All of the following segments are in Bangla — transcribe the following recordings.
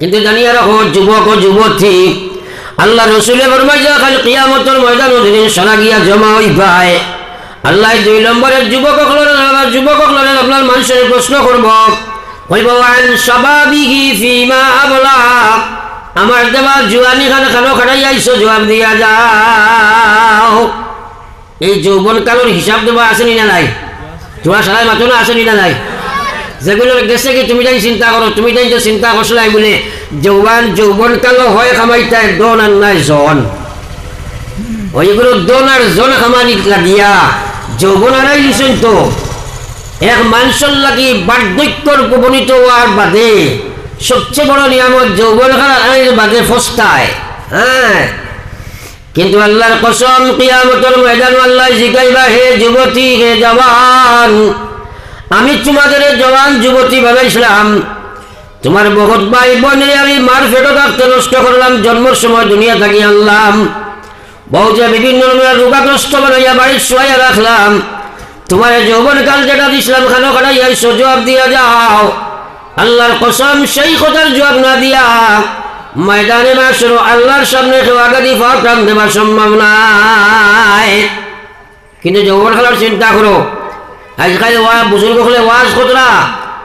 কিন্তু জানিয়ে রাখো যুবক ও যুবতী। আল্লাহ রসুলে ফরমাইছে খালি কিয়ামতের ময়দান যেদিন সারা গিয়া জমা হই পায় আল্লাহ দুই নম্বরের যুবক যুবক আপনার মানুষের প্রশ্ন করব কইব আন সবাবিহি ফিমা আবলা, আমার দেবা জুয়ানি খানে খানো খাটাই আইসো জবাব দিয়া যাও। এই যৌবন কালের হিসাব দেবা আসেনি না নাই? তোমার সারাই মাত্র না আসেনি না নাই? যেগুলো গেছে কি তুমি তাই চিন্তা করো? তুমি তাই যে চিন্তা করছিলাই বলে যৌবান যৌবন কালো হয় খামাইতাই দন আর নাই জন। ওইগুলো দন আর জন খামানি লাগিয়া যৌবন আনাই দিছেন তো। এক মানুষের লাগি বার্ধক্যর উপনীত হওয়ার বাদে সবচেয়ে বড় নিয়ামত যৌবন খানার বাদে ফস্তায় হ্যাঁ কিন্তু আল্লাহর কসম কিয়ামতের ময়দান আল্লাহ জিগাইবা হে যুবতী হে জওয়ান আমি তোমাদের জওয়ান যুবতী ভেবেছিলাম। তোমার বহুত ভাই বোনের আমি মার ফেটো থাকতে নষ্ট করলাম, জন্মের সময় দুনিয়া থাকি আনলাম। যে বিভিন্ন রোগাগ্রস্ত বানাইয়া বাড়ির শোয়াইয়া রাখলাম। তোমার যৌবন কাল যেটা দিছিলাম, খানো খানাইয়া জবাব দিয়া যাও। আল্লাহর কসম, সেই কথার জবাব না দিয়া ময়দানে মাসর আল্লাহর সামনে কেউ আগাদি দেবার সম্ভব নাই। কিন্তু যৌবন খেলার চিন্তা করো আজকাল ওয়া বুজুর্গ হলে ওয়াজ কতরা?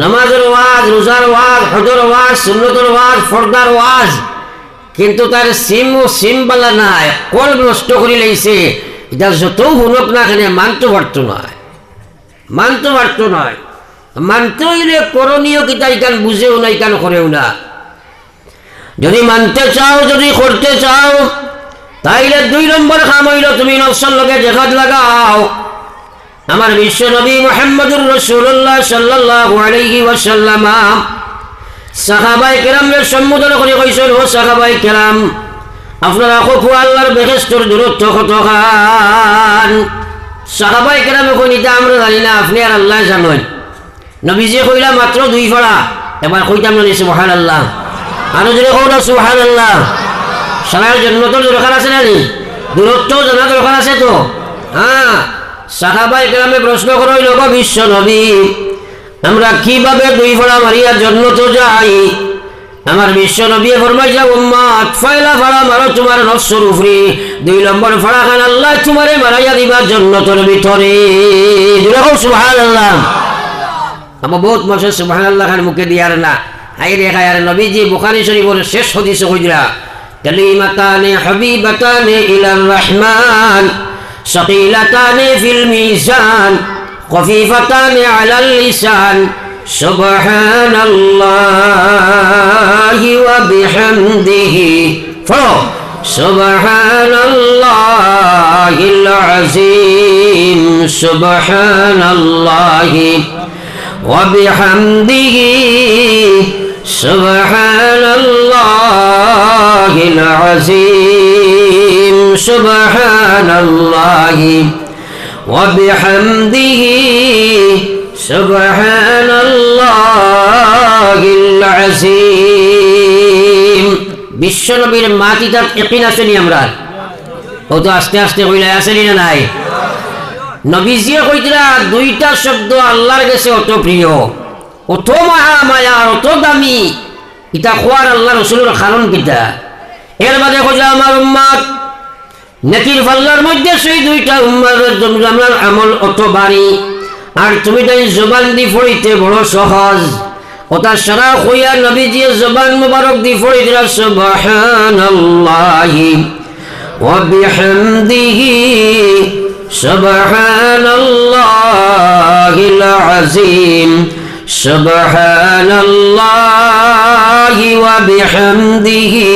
নামাজের ওয়াজ, রোজার ওয়াজ, হজর ওয়াজ, সুন্নতর ওয়াজ, ফর্দার ওয়াজ। কিন্তু তার সিম ও সিমবালা নাই কল নষ্ট করে লাইছে। এটা যত শুনক না কেন, মানতে পারত নয় মানতে পারত নয় মানতে হইলে করণীয় কিতা ইকান বুঝেও না ইকান করেও না। যদি মানতে চাও, যদি করতে চাও, তাইলে দুই নম্বর কাম হইল তুমি নকশার লগে জেহাদ লাগাও। আমার বিশ্ব নবী মোহাম্মদুর রসুল্লাহ সাল্লাহ আলাইহি ওয়াসাল্লাম সাহাবাই কেরামের সম্বোধন করে কইছেন, ও সাহাবাই কেরাম, আপনারা খুব আল্লাহর বেহেস্তর দূরত্ব কত খান? সাহাবাই কেরাম এখন এটা আমরা জানি না, আপনি আর আল্লাহ জানেন। নবীজি কইলা, মাত্র দুই ফড়া এবার কইতাম না সুবহান আল্লাহ আরও যদি কৌ না সুবহান আল্লাহ সারার জন্য তো দরকার আছে নি দূরত্ব জানা দরকার আছে তো? হ্যাঁ। সাহাবাই গ্রামে প্রশ্ন করইল বা বিশ্ব নবী, আমরা কীভাবে দুই ফোড়া মারিয়ার জন্য তো যাই? আমার বিশ্ব নবী ফরমাইছে উম্মাত ফাইলা ফাড়া মারো তোমার নসর উফরি দুই নম্বর ফাড়া খান আল্লাহ তোমারে মারাইয়া দিবার জন্য তোর ভিতরে। সুবহানাল্লাহ। আমার বহুত মাসে সুবহানাল্লাহ খান মুখে দিয়ার না। আই রে খায়ার নবীজি, বুখারী শরীফের শেষ হাদিসে কইরা, কালিমাতানে হাবিবাতানে ইলার রহমান। ثقيلتان في الميزان خفيفتان على اللسان. سبحان الله وبحمده. فرو سبحان الله العظيم. سبحان الله وبحمده. سبحان الله العظيم. سبحان الله وبحمده سبحان الله العظيم বিশ্বনবীর মাটিটা একিন আসেনি আমরা ও তো আস্তে আস্তে কইলে আসেনি না নাই নবীজিয়ে কইতরা দুইটা শব্দ আল্লাহর কাছে অত প্রিয় অত মহা মায়া অত দামি ইটা খোয়ার আল্লাহ রসুলের খানন কিতা এর বাদে কইলা আমার উম্মাদ নেকির পাল্লার মধ্যে সেই দুইটা উম্মার আমার আমল অত বাড়ি। আর তুমি তাই জবান দি ফড়িতে বড় সহজ। ওটা সারা হইয়া নবীজি জবান মুবারক দি ফড়ি দিলা সুবহানাল্লাহি ওয়া বিহামদিহি, সুবহানাল্লাহিল আযীম, সুবহানাল্লাহি ওয়া বিহামদিহি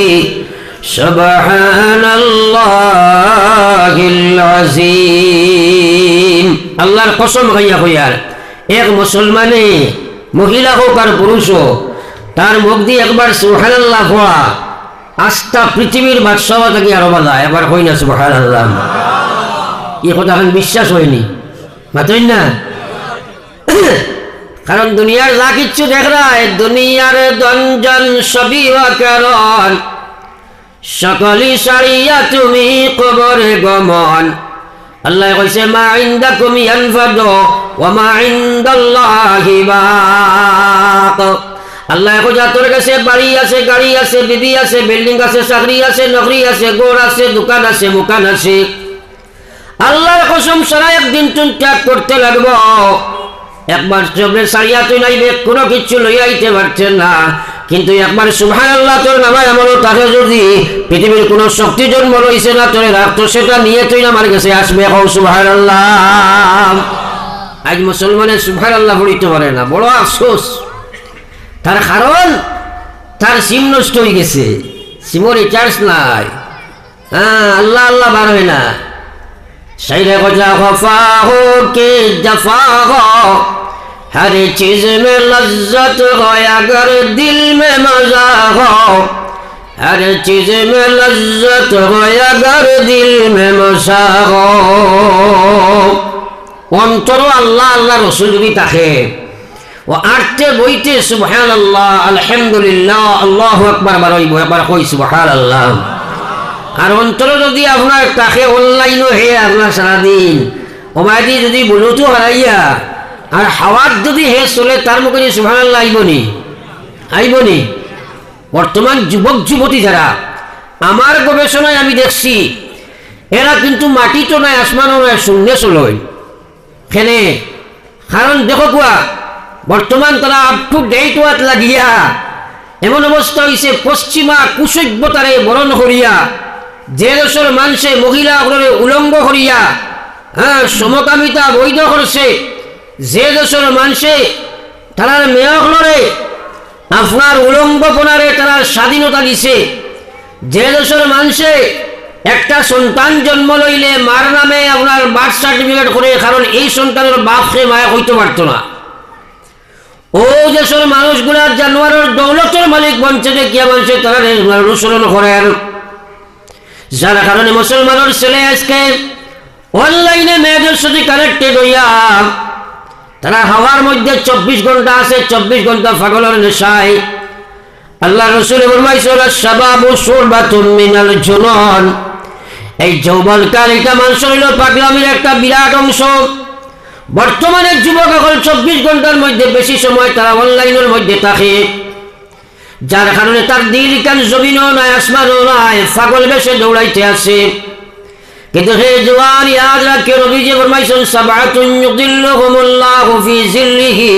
সুবহানাল্লাহিল আযীম আল্লাহর কসম খাইয়া কইয়ার এক মুসলমানে, মহিলা হোক আর পুরুষ হোক, তার মুখ দিয়ে একবার সুবহানাল্লাহ পড়া আস্থা পৃথিবীর বাদশাহ থেকে আরও বাধা এবার হই না সুবহানাল্লাহ। এই কথা এখন বিশ্বাস হয়নি। মাতই না? কারণ দুনিয়ার যা কিচ্ছু দেখ রায় দুনিয়ার দঞ্জন সবই কারণ সকলি সারিয়া তুমি কবরে গমন। আল্লাহ কইছে, মা ইনদাকুম ইয়ানফাদু ওয়া মা ইনদাল্লাহি বাক। আল্লাহ যা তোর কাছে বাড়ি আছে, গাড়ি আছে, বিবি আছে, বিল্ডিং আছে, চাকরি আছে, নকরি আছে গোড় আছে, দোকান আছে, মুকান আছে। আল্লাহর কসম, সারা একদিন তুমি ত্যাগ করতে লাগবো। একবার চোখে সারিয়া তুই নাইবে, কোনো কিছু লইয়া আইতে পারছেন না। কিন্তু একবার সুভান আল্লাহ তোর নামায় আমারও তাকে যদি পৃথিবীর কোনো শক্তি জন্ম রয়েছে না, তোরে রাখতো সেটা নিয়ে তুই আমার কাছে আসবে, এখন সুভান আল্লাহ আজ মুসলমানের সুভান আল্লাহ পড়িতে পারে না, বড় আফসোস। তার কারণ, তার সিম নষ্ট হয়ে গেছে সিমো রিচার্জ নাই। হ্যাঁ আল্লাহ আল্লাহ বার হয় না। সেই রেখা খফা হোক জফা হোক ہر چیز میں لذت ہو اگر دل میں مزہ ہو ہر چیز میں لذت ہو اگر دل میں مزہ ہو অন্তর আল্লাহ আল্লাহ রসুল যদি থাকে ও আটতে বইতে সুবহান আল্লাহ আলহামদুলিল্লাহ, আল্লাহ একবার বারইব একবার কই সুবহান আল্লাহ আর অন্তর যদি আপনার তাকে অনলাইনও হে আপনার সারাদিন ওমাদি যদি বলুতো হারাইয়া আর হাওয়ার যদি হে চলে, তার মুখে সুভান আল্লাহ আইবনি আইবনি বর্তমান যুবক, যুবতী যারা, আমার গবেষণায় আমি দেখছি, এরা কিন্তু মাটি তো নয় আসমানও নয় শূন্য চলয় কেনে? কারণ দেখো কুয়া বর্তমান তারা আপ টু ডেট ওয়াত লাগিয়া, এমন অবস্থা হয়েছে পশ্চিমা কুসভ্যতারে বরণ করিয়া যে দেশের মানুষে মহিলা উলঙ্গ করিয়া হ্যাঁ সমকামিতা বৈধ করছে যে দেশের মানুষে তারার মেয়কলরে, আপনার উলঙ্গপনারে তারা স্বাধীনতা দিছে, যে দেশের মানুষে একটা সন্তান জন্ম লইলে মার নামে আপনার বার্থ সার্টিফিকেট করে, কারণ এই সন্তানের বাপ সে মায়া হইতে পারতো না। ও দেশের মানুষগুলার জানোয়ারের দৌলতের মালিক বঞ্চে কিয়া মানুষে তারা অনুসরণ করেন যার কারণে মুসলমানের ছেলে আজকে অনলাইনে মেয়েদের সাথে কানেক্টেড হইয়া তারা হাওয়ার মধ্যে চব্বিশ ঘণ্টা আছে, চব্বিশ ঘণ্টা ফাগলের নেশায়। আল্লাহ রসুল মিনাল জুনন। এই যৌবনকাল, এটা মানুষ হইল পাগলামির একটা বিরাট অংশ। বর্তমানে যুবক এখন চব্বিশ ঘণ্টার মধ্যে বেশি সময় তারা অনলাইনের মধ্যে থাকে। যার কারণে তার দিল কান জমিনও নাই, আসমানও নাই, পাগল বেশে দৌড়াইতে আছে কিন্তু হে জোয়ান ইয়াদ রাখে রবি যে ফরমাইছেন সাবাতুন ইউদিল্লুহুমুল্লাহু ফি জিল্লিহি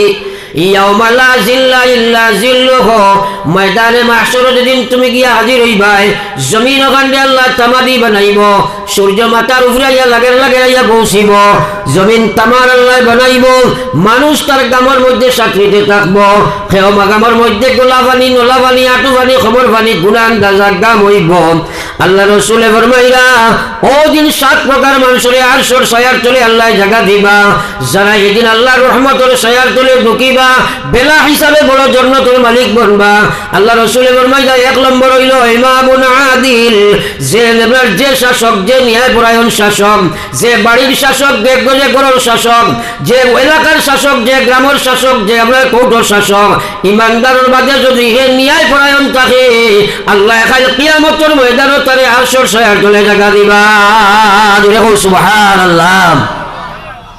ইয়াউমা লা জিল্লা ইল্লা জিল্লুহু ময়দানে মাহশরের দিন তুমি গিয়া হাজির হইবাই জমিন ওখানে আল্লাহ তামাদি বানাইব সূর্য মাথার উপরে লাগের লাগের আইয়া পৌঁছিব জমিন তামার আল্লাহ বানাইব, মানুষ তার গামের মধ্যে চাকরিতে থাকব। সেও গামের মধ্যে গোলা পানি নলা পানি আটু পানি খবর পানি গুণা আন্দাজা গাম হইব। আল্লাহ রসুলে ফরমাইরা ও দিন সাত প্রকার মানুষের আরশোর সয়ার তলে আল্লাহ জায়গা দিবা। যারা এদিন আল্লাহর রহমতের সয়ার তলে ঢুকিবা, বেলা হিসাবে বড় জন্নতের মালিক বনবা। আল্লাহ রসুলে ফরমাইরা এক নম্বর হইল ইমামুন আদিল, যে যে শাসক, যে ন্যায়পরায়ণ শাসক, যে বাড়ির শাসক, যে গজে গরর শাসক, যে এলাকার শাসক, যে গ্রামের শাসক, যে আপনার কৌটোর শাসক, ইমানদারের বাদে যদি হে ন্যায় পরায়ণ থাকে, আল্লাহ খাল কিয়ামতের ময়দানত তারে আরশর সয়ার চলে জায়গা দিবা। আল্লাহ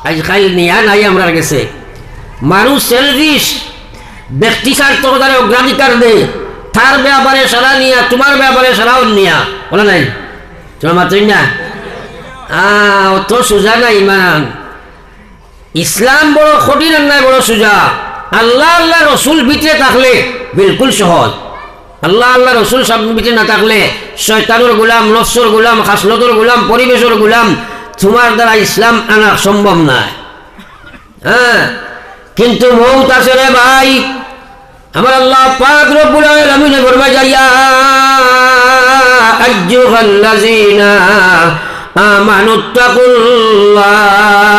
আজ নিয়া নাই আমরা গেছে। মানুষ সেলফিশ ব্যক্তি স্বার্থ অগ্রাধিকার দে, তার ব্যাপারে সারা নিয়া, তোমার ব্যাপারে সারাও নিয়া। বলে নাই? তোমার না? অত সোজা ইমান। ইসলাম বড় কঠিন নাই বড় সোজা। আল্লাহ আল্লাহ রসুল ভিতরে থাকলে বিলকুল সহজ। আল্লাহ আল্লাহ রসুল সব ভিতরে না থাকলে শয়তানুর গোলাম, নফসর গোলাম, খাসলতর গোলাম, পরিবেশের গোলাম, তোমার দ্বারা ইসলাম আনা সম্ভব নয়। হ্যাঁ কিন্তু মৌত আছে রে ভাই। আমার আল্লাহ পাক রব্বুল আলামিন ফরমা যাইয়া আইয়ুহাল্লাযিনা আমানু তাকুল্লাহ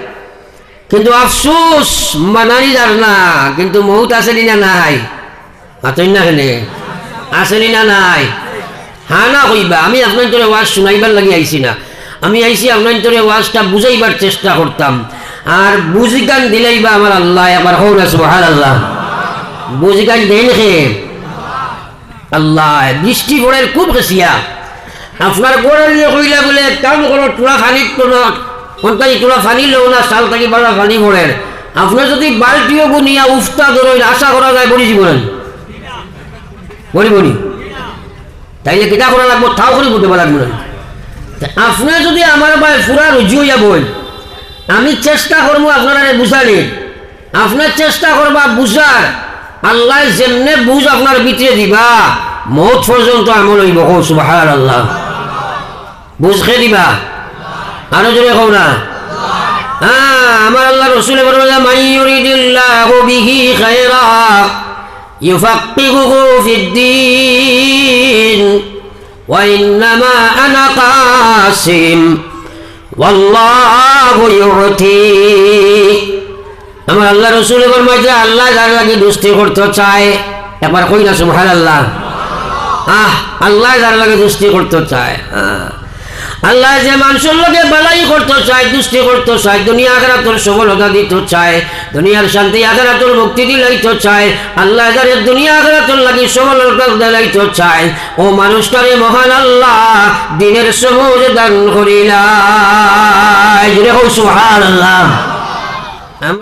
কিন্তু আফসোস মানানি যার না, কিন্তু মহুত আসেনি না নাই? মাতই না কেনে? আসেনি না নাই? হ্যাঁ না কইবা, আমি আপনার তোরে ওয়াজ শুনাইবার লাগি আইছি না। আমি আইছি আপনার তোরে ওয়াজটা বুঝাইবার চেষ্টা করতাম। আর বুঝিকান দিলেই বা আমার আল্লাহ, একবার হোক না সুহার আল্লাহ বুঝিকান দেন খে আল্লাহ, বৃষ্টি পড়ের খুব খেসিয়া আপনার গোড়া নিয়ে কইলা বলে, কাম করো তোরা ফানি তোলা কোনটাই তোরা ফানি লো না সাল থাকি বাড়া ফানি পড়ের আপনার যদি বালতিও গুনিয়া উফতা ধরেন আশা করা যায় বলি জীবন বলি বলি তাইলে কিতা করা লাগবো? তাও করে বুঝতে লাগবো না। তা আপনার যদি আমার ভাই পুরা রুজি হইয়া বই আমি চেষ্টা করব আপনারা বুঝানি আপনার চেষ্টা করবা বুঝার। আল্লাহ যেমনে বুঝ আপনার বিটিয়ে দিবা, মত পর্যন্ত আমল হইব সুবাহ আল্লাহ বুঝ খেয়ে দিবা। আরও জোরে কও না। হ্যাঁ আমার আল্লাহ রসুলের বলবেন মাইয়ুরিদুল্লাহু বিহি খায়রা ইউফাক্কিহুহু ফিদ্দীন ওয়া ইন্নামা আনা কাসিম, ওয়াল্লাহু ইউতি। আমার আল্লাহ রসুলের বলবেন যে আল্লাহ যার লাগি দুষ্টি করতে চায় এবার কই না সুবহানাল্লাহ? আহ, আল্লাহ যার লাগে দুষ্টি করতে চায়। হ্যাঁ। আল্লাহ যে মানুষের লোকে বালাই করতে, চায় দুষ্টি করতে, চায় দুনিয়া আগারা তোর সফলতা দিতে, চায় দুনিয়ার শান্তি আগারা তোর মুক্তি দিলাইতে, চায় আল্লাহ যারে দুনিয়া আগারা তোর লাগি সফলতা দিলাইতে, চায়, ও মানুষটারে মহান আল্লাহ দিনের সবুজ দান করিলা সুহান আল্লাহ